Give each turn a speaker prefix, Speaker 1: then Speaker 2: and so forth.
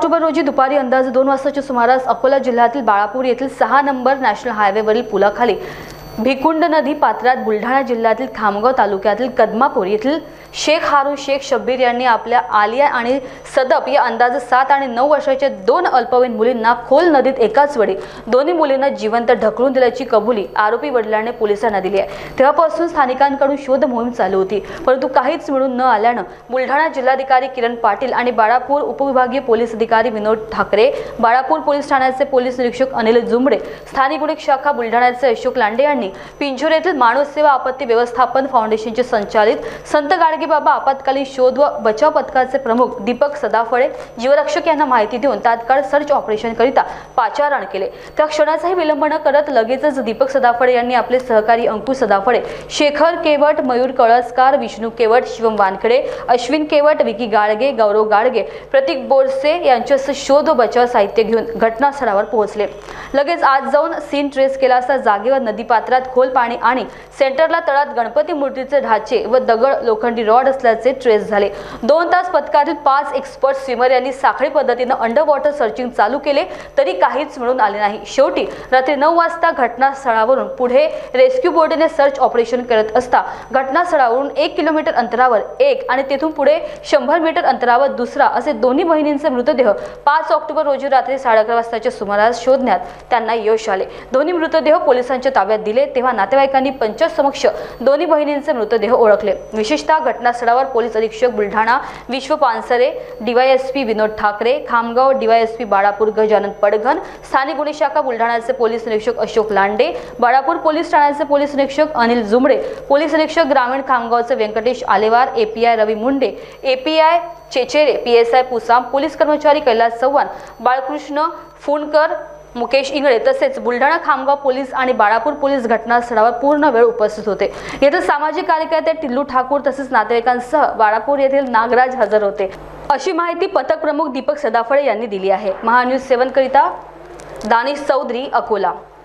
Speaker 1: October रोजी दुपारी अंदाजे दोन वाजताच्या सुमारास अकोला जिल्ह्यातील बाळापूर येथील सहा नंबर नॅशनल हायवेवरील पुलाखाली भिकुंड नदी पात्रात बुलढाणा जिल्ह्यातील खामगाव तालुक्यातील कदमापूर येथील शेख हारू शेख शब्बीर यांनी आपल्या आलिया आणि सदप या अंदाजे सात आणि नऊ वर्षाच्या दोन अल्पवयीन मुलींना खोल नदीत एकाच वेळी दोन्ही मुलींना जिवंत ढकलून दिल्याची कबुली आरोपी वडिलांनी पोलिसांना दिली आहे. तेव्हापासून स्थानिकांकडून शोध मोहीम चालू होती परंतु काहीच मिळून न आल्यानं बुलढाणा जिल्हाधिकारी किरण पाटील आणि बाळापूर उपविभागीय पोलीस अधिकारी विनोद ठाकरे बाळापूर पोलीस ठाण्याचे पोलीस निरीक्षक अनिल जुंबडे स्थानिक गुन्हे शाखा बुलढाण्याचे अशोक लांडे यांनी पिंजोर येथील माणूस सेवा आपत्ती व्यवस्थापन फाउंडेशनचे संचालित संत गाडगेबाबा आपत्कालीन शोध व बचाव पथकाचे प्रमुख दीपक सदाफळे जीवरक्षक यांना माहिती देऊन तात्काळ सर्च ऑपरेशन करिता पाचारण केले. त्या क्षणाचाही विलंब न करत लगेचच दीपक सदाफळे यांनी आपले सहकारी अंकुश सदाफळे शेखर केवट मयूर कळसकार विष्णू केवट शिवम वानखडे अश्विन केवट विकी गाडगे गौरव गाडगे प्रतीक बोरसे यांच्यासह शोध व बचाव साहित्य घेऊन घटनास्थळावर पोहोचले. लगेच आज जाऊन सीन ट्रेस केला असता जागेवर पात्रात खोल पाणी आणि सेंटरला तळात गणपती मूर्तीचे ढाचे व दगड लोखंडी रॉड असल्याचे ट्रेस झाले. दोन तास पथकातील पाच एक्सपर्ट स्विमर यांनी साखळी पद्धतीनं अंडर वॉटर सर्चिंग चालू केले तरी काहीच मिळून आले नाही. शेवटी रात्री नऊ वाजता घटनास्थळावरून पुढे रेस्क्यू बोटीने सर्च ऑपरेशन करत असता घटनास्थळावरून एक किलोमीटर अंतरावर एक आणि तेथून पुढे शंभर मीटर अंतरावर दुसरा असे दोन्ही बहिणींचे मृतदेह पाच ऑक्टोबर रोजी रात्री साडे अकरा वाजताच्या सुमारास शोधण्यात त्यांना यश आले. दोन्ही मृतदेह पोलिसांच्या ताब्यात दिले तेव्हा नातेवाईकांनी पंचसमक्ष दोन्ही बहिणींचे मृतदेह ओळखले. विशेषतः घटनास्थळावर पोलीस अधीक्षक बुलढाणा विश्व पानसरे डीवायएसपी विनोद ठाकरे खामगाव डीवायएसपी बाळापूर गजानन पडघन स्थानिक गुन्हे शाखा बुलढाण्याचे पोलीस निरीक्षक अशोक लांडे बाळापूर पोलीस ठाण्याचे पोलीस निरीक्षक अनिल जुमडे पोलीस निरीक्षक ग्रामीण खामगावचे Venkatesh Alewar API Ravi Munde API Chechere P S I Pusam police कर्मचारी कैलास चव्हाण बाळकृष्ण फुंडकर मुकेश इंगळे तसेच बुलढाणा खामगाव पोलीस आणि बाळापूर पोलीस घटनास्थळावर पूर्ण वेळ उपस्थित होते. येथे सामाजिक कार्यकर्ते टिल्लू ठाकूर तसेच नातेवाईकांसह बाळापूर येथील नागराज हजर होते. अशी माहिती पथक प्रमुख दीपक सदाफळे यांनी दिली आहे. महान्यूज सेवन करिता दानिश चौधरी अकोला.